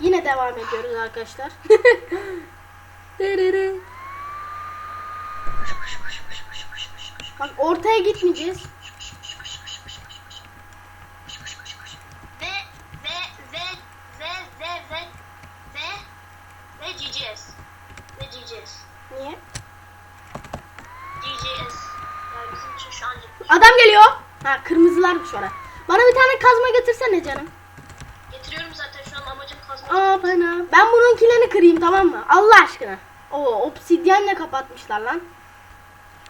Yine devam ediyoruz arkadaşlar. Bak ortaya gitmeyeceğiz. Ve ve ve ve ve ve ve ve GGS. Ve GGS. Niye? GGS. Yani bizim için şu an Adam geliyor. Ha kırmızılarmış orada. Bana bir tane kazma getirsene canım. Bununkilerini kırayım tamam mı? Allah aşkına. Oo obsidyenle kapatmışlar lan.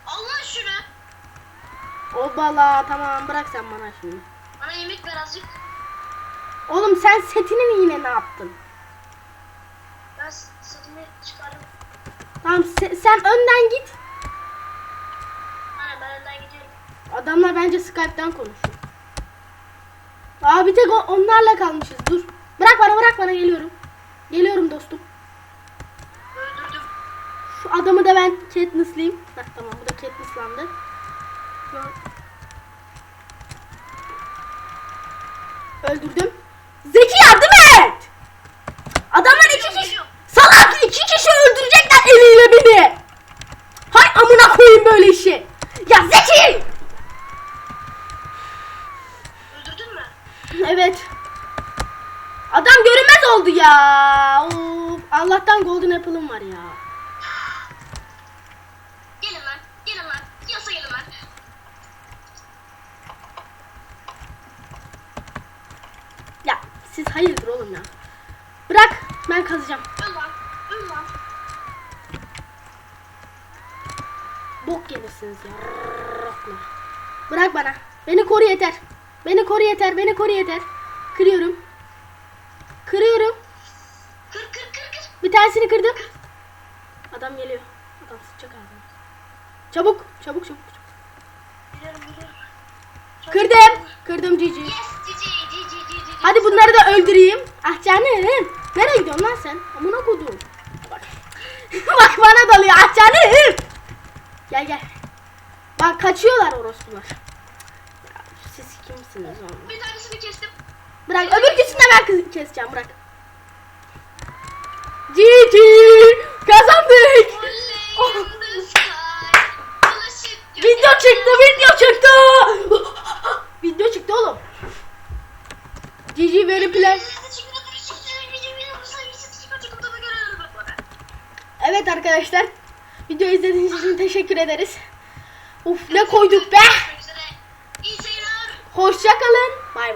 Allah şunu. O bala tamam bırak sen bana şimdi. Bana yemek ver azıcık. Oğlum sen setini yine ne yaptın? Ben s- satımı çıkardım. Tamam se- sen önden git. Aynen ben önden gidiyorum. Adamlar bence Skype'den konuşuyor. Aa bir tek onlarla kalmışız. Dur. Bırak bana bırak bana. Geliyorum dostum. Öldürdüm. Şu adamı da ben Katniss'liyim. Heh tamam bu da Katniss'landı. Şu- Öldürdüm. Zeki yardım et! Adamlar iki kişi... Salak iki kişi öldürecekler eliyle beni. Hay amına koyayım böyle işi. Ya Zeki! Öldürdün mü? Evet. Adam görünmez oldu ya. Of, Allah'tan Golden Apple'ım var ya. Gelin lan. Gelin lan. Yasa gelin lan. Ya siz hayırdır oğlum ya. Bırak ben kazacağım. Öl. Bok gelirsiniz ya. Bırak bana. Beni koru yeter. Beni koru yeter. Beni koru yeter. Kırıyorum. Kırıyorum. Kır kır kır kır. Bir tanesini kırdım. Adam geliyor. Adam sıçacak ağzına. Çabuk. Çabuk çabuk. çabuk. Biliyorum biliyorum. Kırdım. Kırdım cici. Yes. Hadi bunları da öldüreyim. Ah canım. Nereye gidiyorsun lan sen? Amına kodum. Bak. Bak bana dalıyor. Ah canım. Gel gel. Bak kaçıyorlar orospular. Ya, Siz kimsiniz oğlum? Bir tanesini kestim. Bırak öbürküsünü de ben kız- keseceğim bırak. Cici kazandık. Bulaşık Video çıktı video çıktı. video çıktı Cici very play. Evet arkadaşlar. Video izlediğiniz için teşekkür ederiz. Uf ne koyduk be. Hoşça kalın. Bay bay.